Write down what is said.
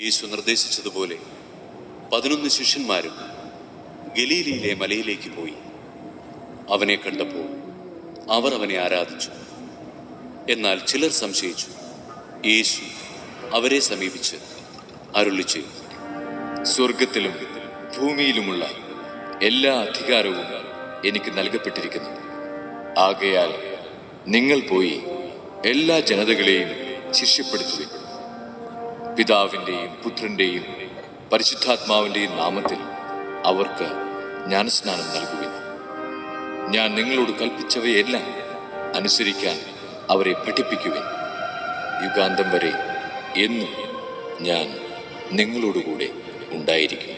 യേശു നിർദ്ദേശിച്ചതുപോലെ പതിനൊന്ന് ശിഷ്യന്മാരും ഗലീലിയിലെ മലയിലേക്ക് പോയി. അവനെ കണ്ടപ്പോൾ അവർ അവനെ ആരാധിച്ചു. എന്നാൽ ചിലർ സംശയിച്ചു യേശു അവരെ സമീപിച്ച് അരുളി ചെയ്തു. സ്വർഗത്തിലും ഭൂമിയിലുമുള്ള എല്ലാ അധികാരവും എനിക്ക് നൽകപ്പെട്ടിരിക്കുന്നു. ആകയാൽ നിങ്ങൾ പോയി എല്ലാ ജനതകളെയും ശിഷ്യപ്പെടുത്തുകയും പിതാവിന്റെയും പുത്രന്റെയും പരിശുദ്ധാത്മാവിന്റെയും നാമത്തിൽ അവർക്ക് ജ്ഞാനസ്നാനം നൽകുവിൻ. ഞാൻ നിങ്ങളോട് കൽപ്പിച്ചവയെല്ലാം അനുസരിക്കാൻ അവരെ പഠിപ്പിക്കുവിൻ. യുഗാന്തം വരെ എന്നും ഞാൻ നിങ്ങളോടുകൂടെ ഉണ്ടായിരിക്കും.